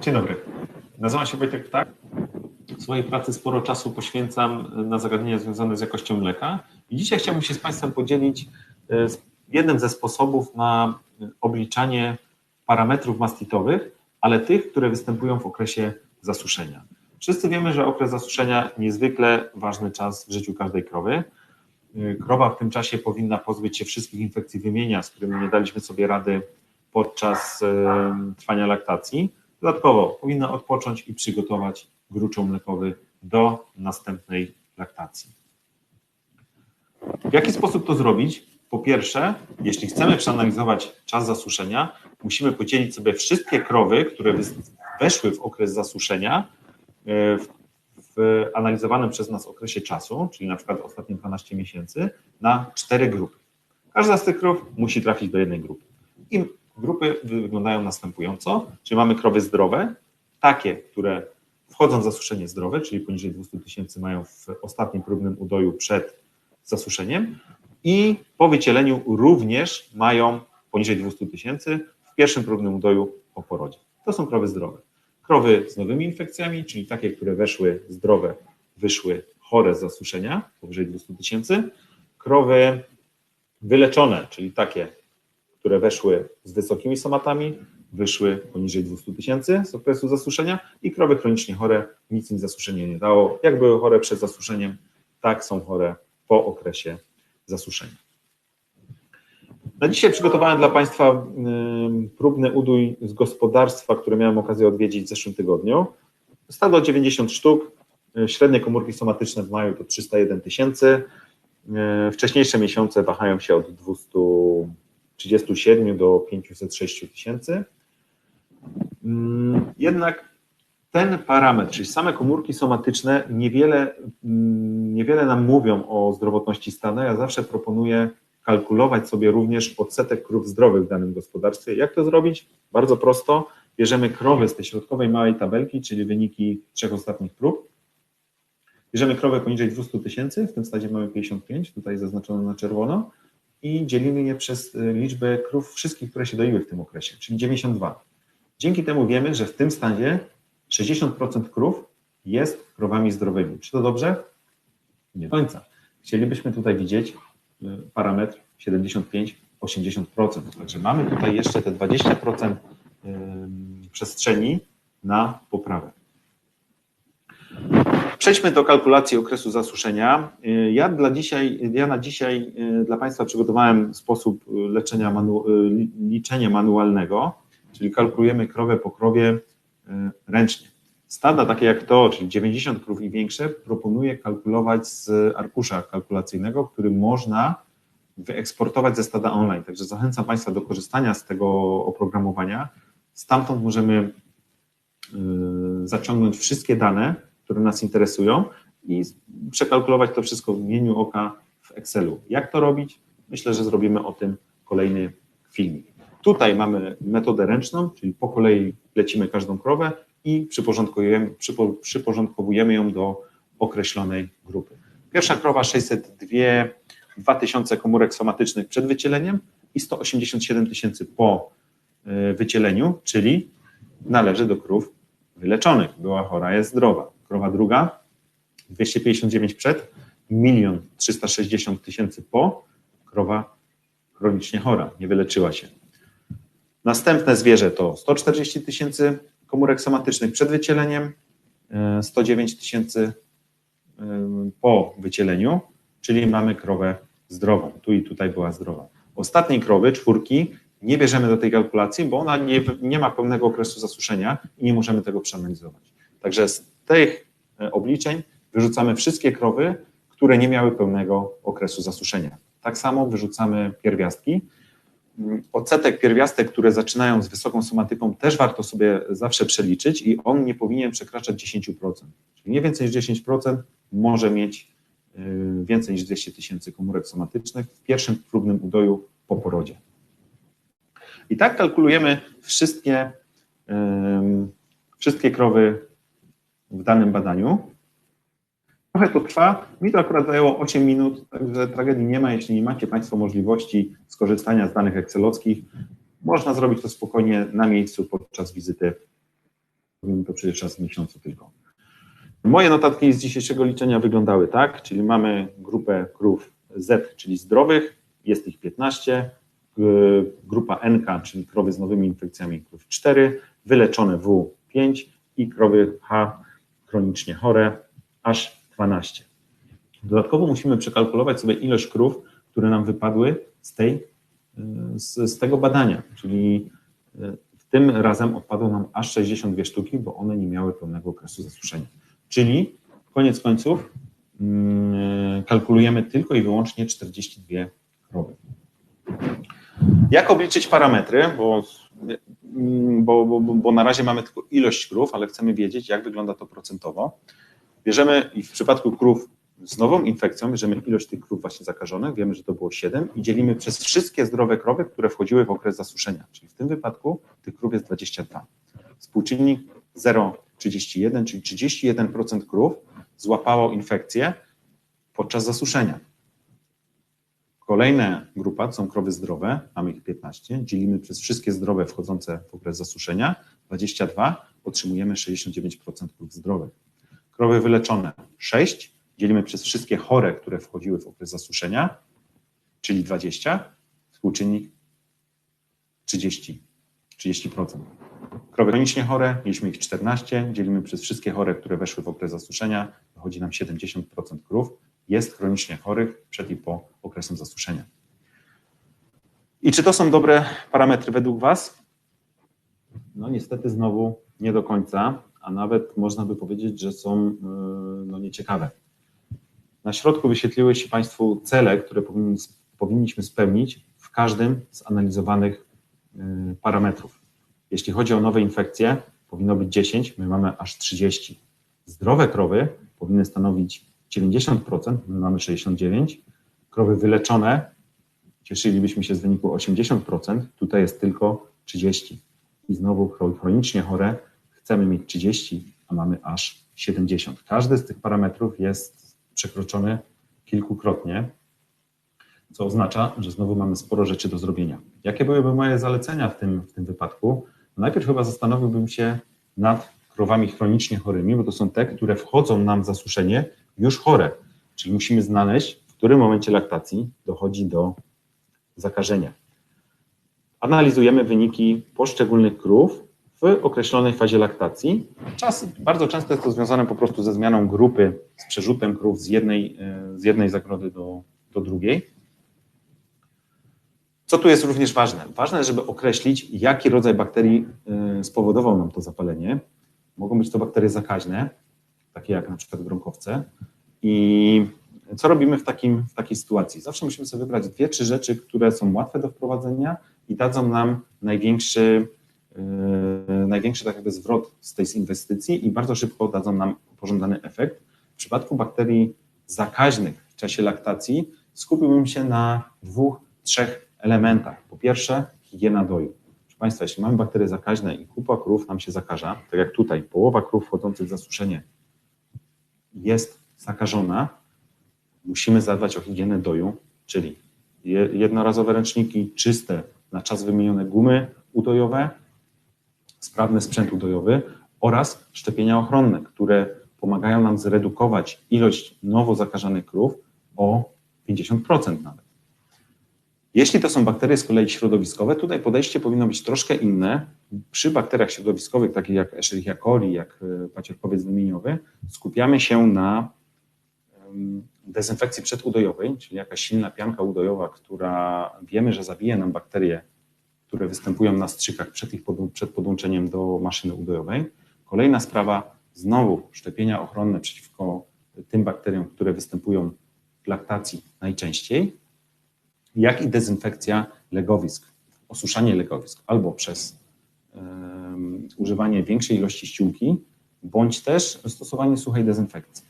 Dzień dobry. Nazywam się Wojtek Ptak. W swojej pracy sporo czasu poświęcam na zagadnienia związane z jakością mleka i dzisiaj chciałbym się z Państwem podzielić e, jednym ze sposobów na obliczanie parametrów mastitowych, ale tych, które występują w okresie zasuszenia. Wszyscy wiemy, że okres zasuszenia niezwykle ważny czas w życiu każdej krowy. E, krowa w tym czasie powinna pozbyć się wszystkich infekcji wymienia, z którymi nie daliśmy sobie rady podczas e, trwania laktacji Dodatkowo powinna odpocząć i przygotować gruczoł mlekowy do następnej laktacji. W jaki sposób to zrobić? Po pierwsze, jeśli chcemy przeanalizować czas zasuszenia, musimy podzielić sobie wszystkie krowy, które weszły w okres zasuszenia e, w, analizowanym przez nas okresie czasu, czyli na przykład ostatnie 12 miesięcy, na cztery grupy. Każda z tych krów musi trafić do jednej grupy. Grupy wyglądają następująco, czyli mamy krowy zdrowe, takie, które wchodzą w zasuszenie zdrowe, czyli poniżej 200 tysięcy mają w ostatnim próbnym udoju przed zasuszeniem i po wycieleniu również mają poniżej 200 tysięcy w pierwszym próbnym udoju po porodzie. To są krowy zdrowe. Krowy z nowymi infekcjami, czyli takie, które weszły zdrowe, wyszły chore z zasuszenia, powyżej 200 tysięcy. Krowy wyleczone, czyli takie, które weszły z wysokimi somatami, wyszły poniżej 200 tysięcy z okresu zasuszenia i krowy chronicznie chore, nic im zasuszenie nie dało. Jak były chore przed zasuszeniem, tak są chore po okresie zasuszenia. Na dzisiaj przygotowałem dla Państwa próbny udój z gospodarstwa, które miałem okazję odwiedzić w zeszłym tygodniu. Stado 90 sztuk, średnie komórki somatyczne w maju to 301 tysięcy. Wcześniejsze miesiące wahają się od 200 37 do 506 tysięcy. Mm, jednak ten parametr, czyli same komórki somatyczne, niewiele, mm, niewiele nam mówią o zdrowotności stada. Ja zawsze proponuję kalkulować sobie również odsetek krów zdrowych w danym gospodarstwie. Jak to zrobić? Bardzo prosto. Bierzemy krowy z tej środkowej małej tabelki, czyli wyniki trzech ostatnich prób. Bierzemy krowę poniżej 200 tysięcy, w tym stadzie mamy 55, tutaj zaznaczone na czerwono i dzielimy je przez y, liczbę krów wszystkich, które się doiły w tym okresie, czyli 92. Dzięki temu wiemy, że w tym stanie 60% krów jest krowami zdrowymi. Czy to dobrze? Nie do końca. Chcielibyśmy tutaj widzieć y, parametr 75-80%. Także mamy tutaj jeszcze te 20% przestrzeni na poprawę. Przejdźmy do kalkulacji okresu zasuszenia. Y, ja, dla dzisiaj, ja na dzisiaj y, dla Państwa przygotowałem sposób leczenia manu, y, liczenia manualnego, czyli kalkulujemy krowę po krowie ręcznie. Stada takie jak to, czyli 90 krów i większe, proponuję kalkulować z arkusza kalkulacyjnego, który można wyeksportować ze stada online. Także zachęcam Państwa do korzystania z tego oprogramowania. Stamtąd możemy zaciągnąć wszystkie dane, które nas interesują i przekalkulować to wszystko w imieniu oka w Excelu. Jak to robić? Myślę, że zrobimy o tym kolejny filmik. Tutaj mamy metodę ręczną, czyli po kolei lecimy każdą krowę i przyporządkowujemy, przyporządkowujemy ją do określonej grupy. Pierwsza krowa 602 2000 komórek somatycznych przed wycieleniem i 187 tysięcy po e, wycieleniu, czyli należy do krów wyleczonych. Była chora, jest zdrowa krowa druga, 259 przed, 1 360 tysięcy po, krowa chronicznie chora, nie wyleczyła się. Następne zwierzę to 140 tysięcy komórek somatycznych przed wycieleniem, 109 tysięcy po wycieleniu, czyli mamy krowę zdrową. Tu i tutaj była zdrowa. Ostatniej krowy, czwórki, nie bierzemy do tej kalkulacji, bo ona nie, nie ma pełnego okresu zasuszenia i nie możemy tego przeanalizować. Także z tych e, obliczeń wyrzucamy wszystkie krowy, które nie miały pełnego okresu zasuszenia. Tak samo wyrzucamy pierwiastki. Mm, odsetek pierwiastek, które zaczynają z wysoką somatyką, też warto sobie zawsze przeliczyć i on nie powinien przekraczać 10%. Czyli nie więcej niż 10% może mieć e, więcej niż 200 tysięcy komórek somatycznych w pierwszym próbnym udoju po porodzie. I tak kalkulujemy wszystkie, wszystkie krowy w danym badaniu. Trochę to trwa. Mi to akurat zajęło 8 minut, także tragedii nie ma. Jeśli nie macie Państwo możliwości skorzystania z danych excelockich, można zrobić to spokojnie na miejscu podczas wizyty to przecież raz w miesiącu tylko. Moje notatki z dzisiejszego liczenia wyglądały tak, czyli mamy grupę krów Z, czyli zdrowych, jest ich 15, grupa NK, czyli krowy z nowymi infekcjami krów 4, wyleczone W 5 i krowy H chronicznie chore aż 12. Dodatkowo musimy przekalkulować sobie ilość krów, które nam wypadły z, tej, z, z tego badania, czyli e, tym razem odpadło nam aż 62 sztuki, bo one nie miały pełnego okresu zasuszenia. Czyli koniec końców mm, kalkulujemy tylko i wyłącznie 42 krowy. Jak obliczyć parametry? Bo, bo, bo, bo na razie mamy tylko ilość krów, ale chcemy wiedzieć, jak wygląda to procentowo. Bierzemy i w przypadku krów z nową infekcją, bierzemy ilość tych krów właśnie zakażonych, wiemy, że to było 7 i dzielimy przez wszystkie zdrowe krowy, które wchodziły w okres zasuszenia, czyli w tym wypadku tych krów jest 22. Współczynnik 0,31, czyli 31% krów złapało infekcję podczas zasuszenia. Kolejna grupa to są krowy zdrowe, mamy ich 15, dzielimy przez wszystkie zdrowe wchodzące w okres zasuszenia, 22, otrzymujemy 69% krów zdrowych. Krowy wyleczone 6, dzielimy przez wszystkie chore, które wchodziły w okres zasuszenia, czyli 20, współczynnik 30, 30%. Krowy chronicznie chore, mieliśmy ich 14, dzielimy przez wszystkie chore, które weszły w okres zasuszenia, wychodzi nam 70% krów, jest chronicznie chorych przed i po okresem zasuszenia. I czy to są dobre parametry według Was? No niestety znowu nie do końca, a nawet można by powiedzieć, że są e, no, nieciekawe. Na środku wyświetliły się Państwu cele, które powinni, powinniśmy spełnić w każdym z analizowanych e, parametrów. Jeśli chodzi o nowe infekcje, powinno być 10, my mamy aż 30. Zdrowe krowy powinny stanowić 90%, my mamy 69%. Krowy wyleczone, cieszylibyśmy się z wyniku 80%, tutaj jest tylko 30%. I znowu krowy chronicznie chore, chcemy mieć 30, a mamy aż 70. Każdy z tych parametrów jest przekroczony kilkukrotnie, co oznacza, że znowu mamy sporo rzeczy do zrobienia. Jakie byłyby moje zalecenia w tym, w tym wypadku? Najpierw chyba zastanowiłbym się nad krowami chronicznie chorymi, bo to są te, które wchodzą nam w zasuszenie już chore. Czyli musimy znaleźć, w którym momencie laktacji dochodzi do zakażenia. Analizujemy wyniki poszczególnych krów w określonej fazie laktacji. Czas, bardzo często jest to związane po prostu ze zmianą grupy, z przerzutem krów z jednej, e, z jednej zagrody do, do drugiej. Co tu jest również ważne? Ważne, żeby określić, jaki rodzaj bakterii e, spowodował nam to zapalenie. Mogą być to bakterie zakaźne, takie jak na przykład bronkowce. I co robimy w, takim, w takiej sytuacji? Zawsze musimy sobie wybrać dwie, trzy rzeczy, które są łatwe do wprowadzenia i dadzą nam największy, yy, największy tak jakby zwrot z tej inwestycji i bardzo szybko dadzą nam pożądany efekt. W przypadku bakterii zakaźnych w czasie laktacji skupiłbym się na dwóch, trzech elementach. Po pierwsze, higiena doju. Państwa, jeśli mamy bakterie zakaźne i kupa krów nam się zakaża, tak jak tutaj, połowa krów wchodzących w zasuszenie jest zakażona, musimy zadbać o higienę doju, czyli jednorazowe ręczniki czyste, na czas wymienione gumy udojowe, sprawny sprzęt udojowy oraz szczepienia ochronne, które pomagają nam zredukować ilość nowo zakażanych krów o 50% nawet. Jeśli to są bakterie z kolei środowiskowe, tutaj podejście powinno być troszkę inne. Przy bakteriach środowiskowych, takich jak Escherichia coli, jak e, pacierkowiec wymieniowy, skupiamy się na dezynfekcji przedudojowej, czyli jakaś silna pianka udojowa, która wiemy, że zabije nam bakterie, które występują na strzykach przed, ich przed podłączeniem do maszyny udojowej. Kolejna sprawa, znowu szczepienia ochronne przeciwko tym bakteriom, które występują w laktacji najczęściej, jak i dezynfekcja legowisk, osuszanie legowisk albo przez używanie większej ilości ściółki, bądź też stosowanie suchej dezynfekcji.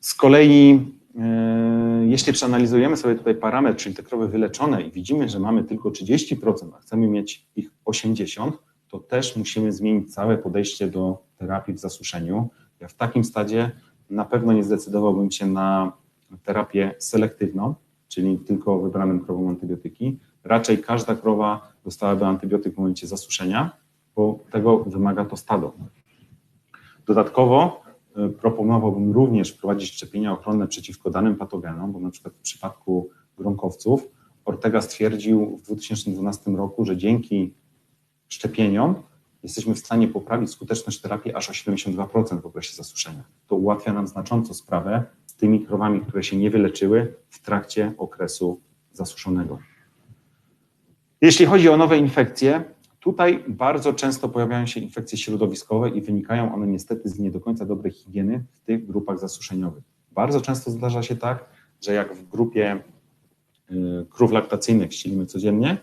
Z kolei, e, jeśli przeanalizujemy sobie tutaj parametr, czyli te krowy wyleczone i widzimy, że mamy tylko 30%, a chcemy mieć ich 80%, to też musimy zmienić całe podejście do terapii w zasuszeniu. Ja w takim stadzie na pewno nie zdecydowałbym się na terapię selektywną, czyli tylko wybranym krowom antybiotyki. Raczej każda krowa dostałaby antybiotyk w momencie zasuszenia bo tego wymaga to stado. Dodatkowo y, proponowałbym również wprowadzić szczepienia ochronne przeciwko danym patogenom, bo na przykład w przypadku gronkowców Ortega stwierdził w 2012 roku, że dzięki szczepieniom jesteśmy w stanie poprawić skuteczność terapii aż o 72% w okresie zasuszenia. To ułatwia nam znacząco sprawę z tymi krowami, które się nie wyleczyły w trakcie okresu zasuszonego. Jeśli chodzi o nowe infekcje, tutaj bardzo często pojawiają się infekcje środowiskowe i wynikają one niestety z nie do końca dobrej higieny w tych grupach zasuszeniowych. Bardzo często zdarza się tak, że jak w grupie y, krów laktacyjnych ścielimy codziennie,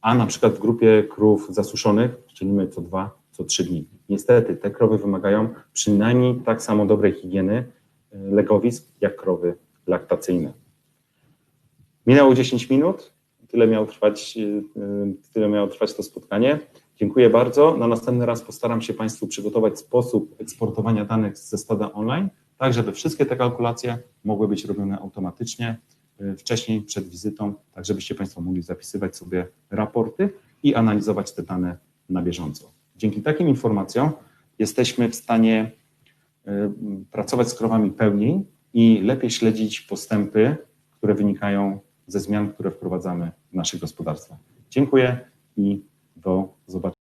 a na przykład w grupie krów zasuszonych ścielimy co dwa, co trzy dni. Niestety te krowy wymagają przynajmniej tak samo dobrej higieny legowisk jak krowy laktacyjne. Minęło 10 minut. Tyle miało trwać, y, tyle miało trwać to spotkanie. Dziękuję bardzo. Na następny raz postaram się Państwu przygotować sposób eksportowania danych ze stada online, tak żeby wszystkie te kalkulacje mogły być robione automatycznie y, wcześniej, przed wizytą, tak żebyście Państwo mogli zapisywać sobie raporty i analizować te dane na bieżąco. Dzięki takim informacjom jesteśmy w stanie y, pracować z krowami pełniej i lepiej śledzić postępy, które wynikają ze zmian, które wprowadzamy w naszych gospodarstwach. Dziękuję i do zobaczenia.